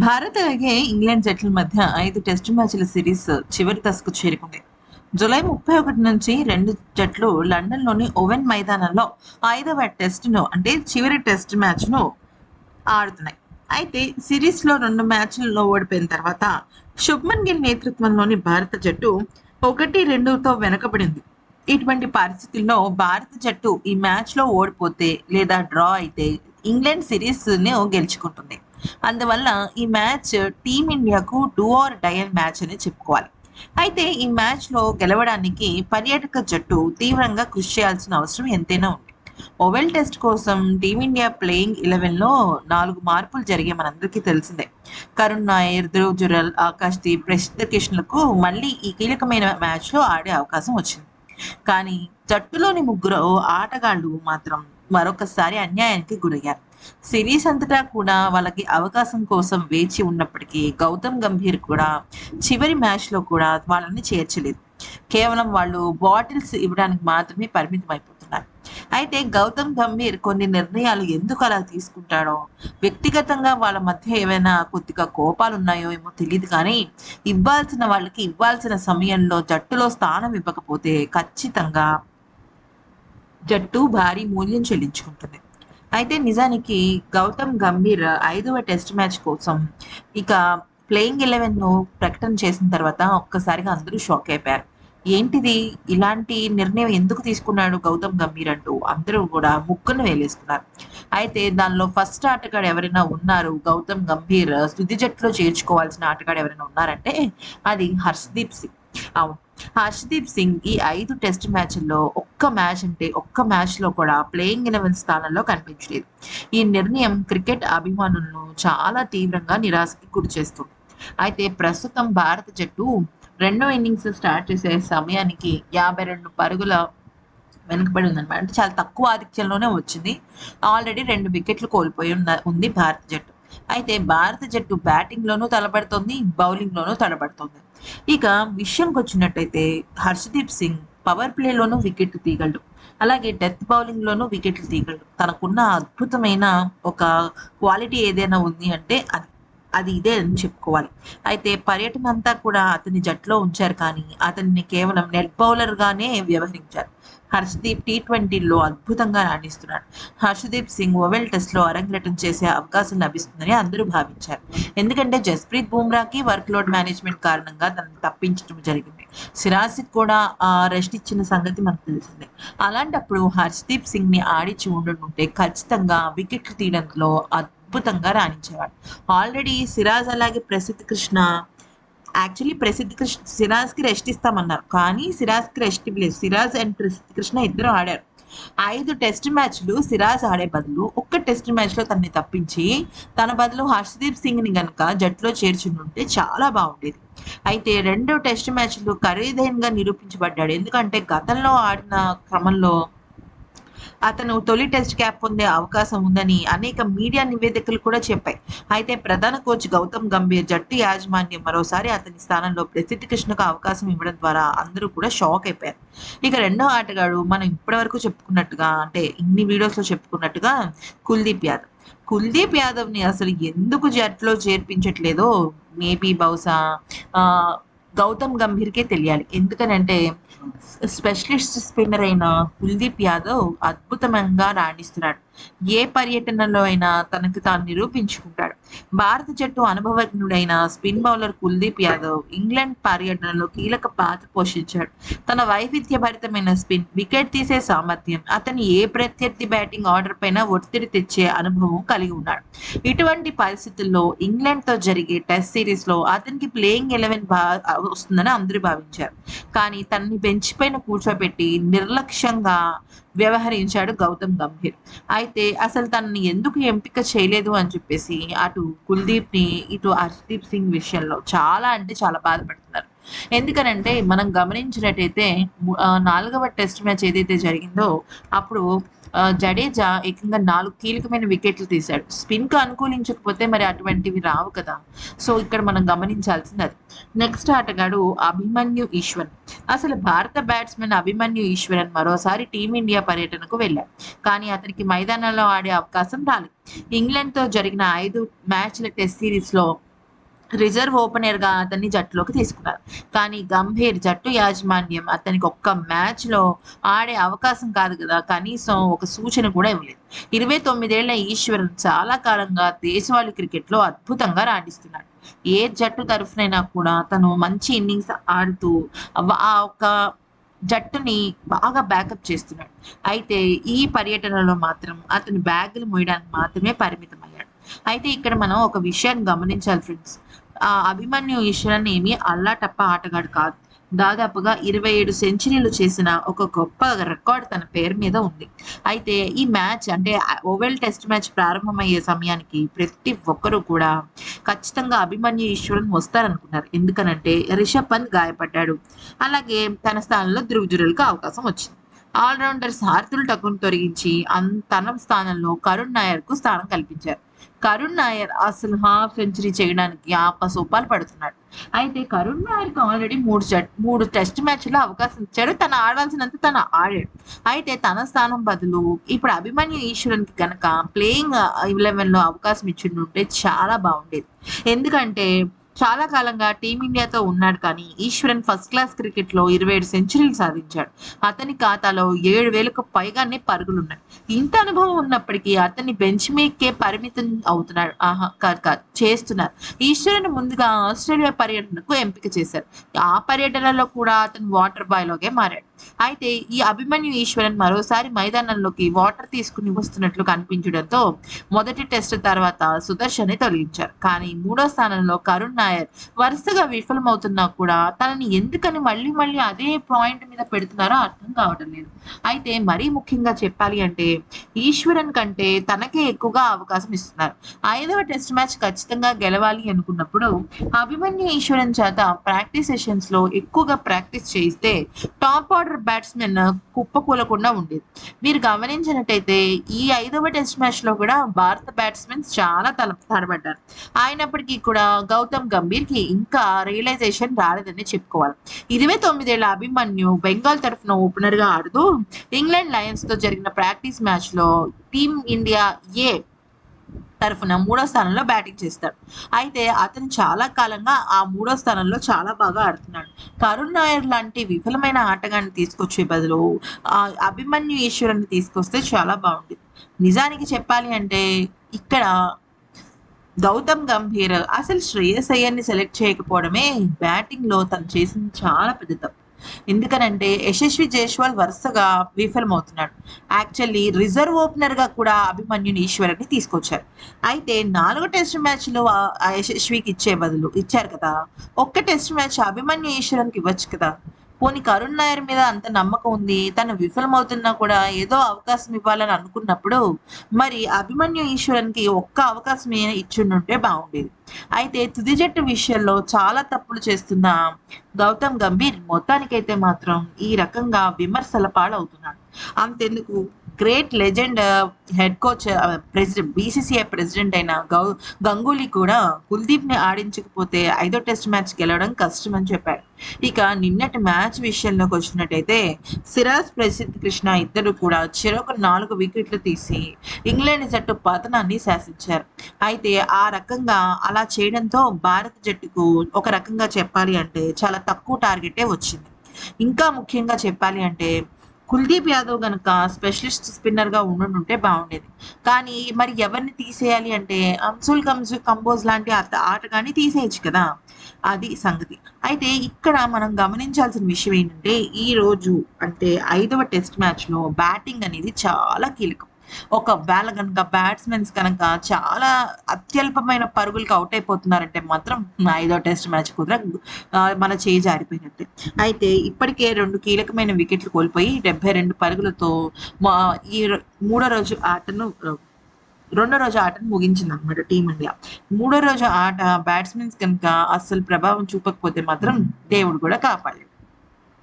భారత్ అలాగే ఇంగ్లాండ్ జట్ల మధ్య ఐదు టెస్ట్ మ్యాచ్ల సిరీస్ చివరి దశకు చేరుకుంది. జూలై ముప్పై ఒకటి నుంచి రెండు జట్లు లండన్లోని ఓవెన్ మైదానంలో ఐదవ టెస్ట్ను అంటే చివరి టెస్ట్ మ్యాచ్ను ఆడుతున్నాయి. అయితే సిరీస్లో రెండు మ్యాచ్లలో ఓడిపోయిన తర్వాత శుభ్మన్ గిల్ నేతృత్వంలోని భారత జట్టు ఒకటి రెండుతో వెనకబడింది. ఇటువంటి పరిస్థితుల్లో భారత జట్టు ఈ మ్యాచ్లో ఓడిపోతే లేదా డ్రా అయితే ఇంగ్లాండ్ సిరీస్ను గెలుచుకుంటుంది. అందువల్ల ఈ మ్యాచ్ టీమిండియాకు డూ ఆర్ డయల్ మ్యాచ్ అని చెప్పుకోవాలి. అయితే ఈ మ్యాచ్లో గెలవడానికి పర్యాటక జట్టు తీవ్రంగా కృషి చేయాల్సిన అవసరం ఎంతైనా ఉంది. ఓవెల్ టెస్ట్ కోసం టీమిండియా ప్లేయింగ్ ఎలెవెన్లో నాలుగు మార్పులు జరిగే మనందరికీ తెలిసిందే. కరుణ్ నాయర్ ధ్రువ్ జురల్ ఆకాష్ ప్రసిద్ధ కిషన్లకు మళ్ళీ ఈ కీలకమైన మ్యాచ్లో ఆడే అవకాశం వచ్చింది. కానీ జట్టులోని ముగ్గురు ఆటగాళ్ళు మాత్రం మరొకసారి అన్యాయానికి గురయ్యారు. సిరీస్ అంతటా కూడా వాళ్ళకి అవకాశం కోసం వేచి ఉన్నప్పటికీ గౌతమ్ గంభీర్ కూడా చివరి మ్యాచ్లో కూడా వాళ్ళని చేర్చలేదు. కేవలం వాళ్ళు బాటిల్స్ ఇవ్వడానికి మాత్రమే పరిమితం అయిపోతున్నారు అయితే గౌతమ్ గంభీర్ కొన్ని నిర్ణయాలు ఎందుకు అలా తీసుకుంటాడో వ్యక్తిగతంగా వాళ్ళ మధ్య ఏమైనా కొద్దిగా కోపాలు ఉన్నాయో ఏమో తెలియదు కానీ ఇవ్వాల్సిన వాళ్ళకి ఇవ్వాల్సిన సమయంలో జట్టులో స్థానం ఇవ్వకపోతే ఖచ్చితంగా జట్టు భారీ మూల్యం చెల్లించుకుంటుంది. అయితే నిజానికి గౌతమ్ గంభీర్ ఐదవ టెస్ట్ మ్యాచ్ కోసం ఇక ప్లేయింగ్ ఎలెవెన్ను ప్రకటన చేసిన తర్వాత ఒక్కసారిగా అందరూ షాక్ అయిపోయారు. ఏంటిది? ఇలాంటి నిర్ణయం ఎందుకు తీసుకున్నాడు గౌతమ్ గంభీర్ అంటూ అందరూ కూడా ముక్కును వేలేసుకున్నారు. అయితే దానిలో ఫస్ట్ ఆటగాడు ఎవరైనా ఉన్నారు గౌతమ్ గంభీర్ తుది జట్టులో చేర్చుకోవాల్సిన ఆటగాడు ఎవరైనా ఉన్నారంటే అది హర్షదీప్ సింగ్. అవును. హర్షదీప్ సింగ్ ఈ ఐదు టెస్ట్ మ్యాచ్ల్లో ఒక్క మ్యాచ్ అంటే ఒక్క మ్యాచ్లో కూడా ప్లేయింగ్ ఎలెవెన్ స్థానంలో కనిపించలేదు. ఈ నిర్ణయం క్రికెట్ అభిమానులను చాలా తీవ్రంగా నిరాశకి గురి చేస్తుంది. అయితే ప్రస్తుతం భారత జట్టు రెండో ఇన్నింగ్స్ స్టార్ట్ చేసే సమయానికి యాభై రెండు పరుగుల వెనుకబడి ఉందన్నమాట. అంటే చాలా తక్కువ ఆధిక్యంలోనే వచ్చింది. ఆల్రెడీ రెండు వికెట్లు కోల్పోయి ఉన్న ఉంది భారత జట్టు. అయితే భారత జట్టు బ్యాటింగ్లోనూ తలబడుతోంది బౌలింగ్లోనూ తలబడుతోంది ఇక విషయంకి వచ్చినట్టయితే హర్షదీప్ సింగ్ పవర్ ప్లేలోనూ వికెట్లు తీయగలడు అలాగే డెత్ బౌలింగ్లోనూ వికెట్లు తీయగలడు తనకున్న అద్భుతమైన ఒక క్వాలిటీ ఏదైనా ఉంది అంటే అది అది ఇదే అని చెప్పుకోవాలి. అయితే పర్యటన అంతా కూడా అతని జట్టులో ఉంచారు కానీ అతన్ని కేవలం నెట్ బౌలర్గానే వ్యవహరించారు. హర్షదీప్ టీ ట్వంటీలో అద్భుతంగా రాణిస్తున్నాడు. హర్షదీప్ సింగ్ ఓవెల్ టెస్ట్లో అరంగేటం చేసే అవకాశం లభిస్తుందని అందరూ భావించారు. ఎందుకంటే జస్ప్రీత్ బుమ్రాకి వర్క్ లోడ్ మేనేజ్మెంట్ కారణంగా తనని తప్పించడం జరిగింది. సిరాజ్కి కూడా రెస్ట్ ఇచ్చిన సంగతి మనకు తెలిసిందే. అలాంటప్పుడు హర్షదీప్ సింగ్ని ఆడిచి ఉండుంటే ఖచ్చితంగా వికెట్లు తీయడంలో అద్భుతంగా రాణించేవాడు. ఆల్రెడీ సిరాజ్ అలాగే ప్రసిద్ధ కృష్ణ యాక్చువల్లీ ప్రసిద్ధ కృష్ణ సిరాజ్కి రెస్ట్ ఇస్తామన్నారు. కానీ సిరాజ్కి రెస్ట్ ఇవ్వలేదు సిరాజ్ అండ్ ప్రసిద్ధ కృష్ణ ఇద్దరు ఆడారు. ఐదు టెస్ట్ మ్యాచ్లు సిరాజ్ ఆడే బదులు ఒక్క టెస్ట్ మ్యాచ్లో తనని తప్పించి తన బదులు హర్షదీప్ సింగ్ని గనక జట్టులో చేర్చుంటే చాలా బాగుండేది. అయితే రెండో టెస్ట్ మ్యాచ్లు ఖరీదైనగా నిరూపించబడ్డాడు. ఎందుకంటే గతంలో ఆడిన క్రమంలో అతను తొలి టెస్ట్ క్యాప్ పొందే అవకాశం ఉందని అనేక మీడియా నివేదికలు కూడా చెప్పాయి. అయితే ప్రధాన కోచ్ గౌతమ్ గంభీర్ జట్టు యాజమాన్యం మరోసారి అతని స్థానంలో ప్రసిద్ధి కృష్ణకు అవకాశం ఇవ్వడం ద్వారా అందరూ కూడా షాక్ అయిపోయారు. ఇక రెండో ఆటగాడు మనం ఇప్పటివరకు చెప్పుకున్నట్టుగా అంటే ఇన్ని వీడియోస్లో చెప్పుకున్నట్టుగా కుల్దీప్ యాదవ్. కుల్దీప్ యాదవ్ని అసలు ఎందుకు జట్టులో చేర్పించట్లేదో మేబీ బహుశా గౌతమ్ గంభీర్కే తెలియాలి. ఎందుకనంటే స్పెషలిస్ట్ స్పిన్నర్ అయిన కుల్దీప్ యాదవ్ అద్భుతంగా రాణిస్తున్నాడు. ఏ పర్యటనలో అయినా తనకు తాను నిరూపించుకుంటాడు. భారత జట్టు అనుభవజ్ఞుడైన spin bowler Kuldeep Yadav England పర్యటనలో కీలక పాత్ర పోషించాడు. తన వైవిధ్యభరితమైన స్పిన్ వికెట్ తీసే సామర్థ్యం అతని ఏ ప్రత్యర్థి బ్యాటింగ్ ఆర్డర్ పైన ఒత్తిడి తెచ్చే అనుభవం కలిగి ఉన్నాడు. ఇటువంటి పరిస్థితుల్లో ఇంగ్లాండ్తో జరిగే టెస్ట్ సిరీస్లో అతనికి ప్లేయింగ్ ఎలెవెన్ బా వస్తుందని అందరూ భావించారు. కానీ తనని బెంచ్ పైన కూర్చోబెట్టి నిర్లక్ష్యంగా వ్యవహరించాడు గౌతమ్ గంభీర్. అయితే అసలు తనని ఎందుకు ఎంపిక చేయలేదు అని చెప్పేసి అటు కుల్దీప్ని ఇటు హర్షదీప్ సింగ్ విషయంలో చాలా అంటే చాలా బాధపడుతున్నారు. ఎందుకనంటే మనం గమనించినట్టయితే నాలుగవ టెస్ట్ మ్యాచ్ ఏదైతే జరిగిందో అప్పుడు జడేజా ఏకంగా నాలుగు కీలకమైన వికెట్లు తీశాడు. స్పిన్కు అనుకూలించకపోతే మరి అటువంటివి రావు కదా. సో ఇక్కడ మనం గమనించాల్సింది అది. నెక్స్ట్ ఆటగాడు అభిమన్యు ఈశ్వర్. అసలు భారత బ్యాట్స్మెన్ అభిమన్యు ఈశ్వరన్ మరోసారి టీమిండియా పర్యటనకు వెళ్ళాడు. కానీ అతనికి మైదానంలో ఆడే అవకాశం రాలేదు. ఇంగ్లాండ్తో జరిగిన ఐదు మ్యాచ్ల టెస్ట్ సిరీస్లో రిజర్వ్ ఓపెనర్గా అతన్ని జట్టులోకి తీసుకున్నారు. కానీ గంభీర్ జట్టు యాజమాన్యం అతనికి ఒక్క మ్యాచ్లో ఆడే అవకాశం కాదు కదా కనీసం ఒక సూచన కూడా ఇవ్వలేదు. ఇరవై తొమ్మిదేళ్ళ ఈశ్వరన్ చాలా కాలంగా దేశవాళీ క్రికెట్లో అద్భుతంగా రాణిస్తున్నాడు. ఏ జట్టు తరఫునైనా కూడా తను మంచి ఇన్నింగ్స్ ఆడుతూ ఆ ఒక జట్టుని బాగా బ్యాకప్ చేస్తున్నాడు. అయితే ఈ పర్యటనలో మాత్రం అతను బ్యాగులు మోయడానికి మాత్రమే పరిమితమయ్యాడు. అయితే ఇక్కడ మనం ఒక విషయాన్ని గమనించాలి ఫ్రెండ్స్. ఆ అభిమన్యు ఈశ్వరన్ ఏమి అల్లాటప్ప ఆటగాడు కాదు. దాదాపుగా ఇరవై ఏడు సెంచరీలు చేసిన ఒక గొప్ప రికార్డ్ తన పేరు మీద ఉంది. అయితే ఈ మ్యాచ్ అంటే ఓవెల్ టెస్ట్ మ్యాచ్ ప్రారంభమయ్యే సమయానికి ప్రతి ఒక్కరూ కూడా ఖచ్చితంగా అభిమన్యు ఈశ్వరన్ వస్తారనుకున్నారు. ఎందుకనంటే రిషబ్ పంత్ గాయపడ్డాడు. అలాగే తన స్థానంలో ధృవజురులకు అవకాశం వచ్చింది. ఆల్రౌండర్ సార్థుల్ టకును తొలగించి అన్- తన స్థానంలో కరుణ్ నాయర్కు స్థానం కల్పించారు. కరుణ్ నాయర్ అసలు హాఫ్ సెంచరీ చేయడానికి ఆపసోపాలు పడుతున్నాడు. అయితే కరుణ్ నాయర్కి ఆల్రెడీ మూడు జట్ మూడు టెస్ట్ మ్యాచ్లో అవకాశం ఇచ్చాడు. తను ఆడాల్సినంత తను ఆడాడు. అయితే తన స్థానం బదులు ఇప్పుడు అభిమన్యు ఈశ్వరన్కి కనుక ప్లేయింగ్ ఎలెవెన్లో అవకాశం ఇచ్చిండుంటే చాలా బాగుండేది. ఎందుకంటే చాలా కాలంగా టీమిండియాతో ఉన్నాడు కానీ ఈశ్వరన్ ఫస్ట్ క్లాస్ క్రికెట్లో ఇరవై ఏడు సెంచరీలు సాధించాడు. అతని ఖాతాలో ఏడు వేలకు పైగానే పరుగులున్నాయి. ఇంత అనుభవం ఉన్నప్పటికీ అతన్ని బెంచ్ మీకే పరిమితం అవుతున్నాడు. ఆహా కాదు కాదు చేస్తున్నారు. ఈశ్వరన్ ముందుగా ఆస్ట్రేలియా పర్యటనకు ఎంపిక చేశారు. ఆ పర్యటనలో కూడా అతను వాటర్ బాయ్ లోకే మారాడు. అయితే ఈ అభిమన్యు ఈశ్వరన్ మరోసారి మైదానంలోకి వాటర్ తీసుకుని వస్తున్నట్లు కనిపించడంతో మొదటి టెస్ట్ తర్వాత సుదర్శన్ని తొలగించారు. కానీ మూడో స్థానంలో కరుణ్ నాయర్ వరుసగా విఫలమవుతున్నా కూడా తనని ఎందుకని మళ్ళీ మళ్ళీ అదే పాయింట్ మీద పెడుతున్నారో అర్థం కావడం లేదు. అయితే మరీ ముఖ్యంగా చెప్పాలి అంటే ఈశ్వరన్ కంటే తనకే ఎక్కువగా అవకాశం ఇస్తున్నారు. ఐదవ టెస్ట్ మ్యాచ్ ఖచ్చితంగా గెలవాలి అనుకున్నప్పుడు అభిమన్యు ఈశ్వరన్ చేత ప్రాక్టీస్ సెషన్స్లో ఎక్కువగా ప్రాక్టీస్ చేయిస్తే టాప్ ఆర్డర్ బ్యాట్స్మెన్ కుప్పకూలకుండా ఉండేది. మీరు గమనించినట్టయితే ఈ ఐదవ టెస్ట్ మ్యాచ్లో కూడా భారత బ్యాట్స్మెన్ చాలా తల తడబడ్డారు. అయినప్పటికీ కూడా గౌతమ్ గంభీర్కి ఇంకా రియలైజేషన్ రాలేదని చెప్పుకోవాలి. ఇరవై తొమ్మిదేళ్ళ అభిమన్యు బెంగాల్ తరఫున ఓపెనర్గా ఆడుతూ ఇంగ్లాండ్ లయన్స్తో జరిగిన ప్రాక్టీస్ మ్యాచ్లో టీమ్ ఇండియా ఏ తరఫున మూడో స్థానంలో బ్యాటింగ్ చేస్తాడు. అయితే అతను చాలా కాలంగా ఆ మూడో స్థానంలో చాలా బాగా ఆడుతున్నాడు. కరుణ్ నాయర్ లాంటి విఫలమైన ఆటగాన్ని తీసుకొచ్చే బదులు ఆ అభిమన్యు ఈశ్వరుని తీసుకొస్తే చాలా బాగుంటుంది. నిజానికి చెప్పాలి అంటే ఇక్కడ గౌతమ్ గంభీర్ అసలు శ్రేయస్ అయ్యర్ని సెలెక్ట్ చేయకపోవడమే బ్యాటింగ్లో తను చేసింది చాలా పెద్ద తప్పు. ఎందుకనంటే యశస్వి జైస్వాల్ వరుసగా విఫలమవుతున్నాడు. యాక్చువల్లీ రిజర్వ్ ఓపెనర్గా కూడా అభిమన్యుని ఈశ్వరని తీసుకొచ్చారు. అయితే నాలుగో టెస్ట్ మ్యాచ్లో ఆ యశస్వికి ఇచ్చే బదులు ఇచ్చారు కదా? ఒక్క టెస్ట్ మ్యాచ్ అభిమన్యు ఈశ్వరన్కి ఇవ్వచ్చు కదా? పోనీ కరుణ్ నాయర్ మీద అంత నమ్మకం ఉంది తను విఫలమవుతున్నా కూడా ఏదో అవకాశం ఇవ్వాలని అనుకున్నప్పుడు మరి అభిమన్యు ఈశ్వరన్కి ఒక్క అవకాశం ఇచ్చిండుంటే బాగుండేది. అయితే తుది జట్టు విషయంలో చాలా తప్పులు చేస్తున్న గౌతమ్ గంభీర్ మొత్తానికైతే మాత్రం ఈ రకంగా విమర్శల పాలవుతున్నాడు. అంతెందుకు? Great legend head coach president BCCI president అయిన గౌ గంగూలీ కూడా కుల్దీప్ని ఆడించకపోతే ఐదో టెస్ట్ మ్యాచ్ గెలవడం కష్టం అని చెప్పాడు. ఇక నిన్నటి మ్యాచ్ విషయంలోకి వచ్చినట్టయితే సిరాజ్ ప్రసిద్ధ్ కృష్ణ ఇద్దరు కూడా చెరొక నాలుగు వికెట్లు తీసి ఇంగ్లాండ్ జట్టు పతనాన్ని శాసించారు. అయితే ఆ రకంగా అలా చేయడంతో భారత జట్టుకు ఒక రకంగా చెప్పాలి అంటే చాలా తక్కువ టార్గెటే వచ్చింది. ఇంకా ముఖ్యంగా చెప్పాలి అంటే కుల్దీప్ యాదవ్ గనక స్పెషలిస్ట్ స్పిన్నర్గా ఉండుంటే బాగుండేది కానీ మరి ఎవరిని తీసేయాలి అంటే అంసుల్ కంజు కంబోజ్ లాంటి ఆట ఆటగాన్ని తీసేయచ్చు కదా. అది సంగతి. అయితే ఇక్కడ మనం గమనించాల్సిన విషయం ఏంటంటే ఈ రోజు అంటే ఐదవ టెస్ట్ మ్యాచ్లో బ్యాటింగ్ అనేది చాలా కీలకం. ఒక వేళ కనుక బ్యాట్స్మెన్స్ కనుక చాలా అత్యల్పమైన పరుగులకు అవుట్ అయిపోతున్నారంటే మాత్రం ఐదో టెస్ట్ మ్యాచ్ కుదర మన చేయి జారిపోయినట్టే. అయితే ఇప్పటికే రెండు కీలకమైన వికెట్లు కోల్పోయి డెబ్బై రెండు పరుగులతో మా ఈ మూడో రోజు ఆటను రెండో రోజు ఆటను ముగించింది అనమాట టీమిండియా మూడో రోజు ఆట బ్యాట్స్మెన్స్ కనుక అస్సలు ప్రభావం చూపకపోతే మాత్రం దేవుడు కూడా కాపాడలేదు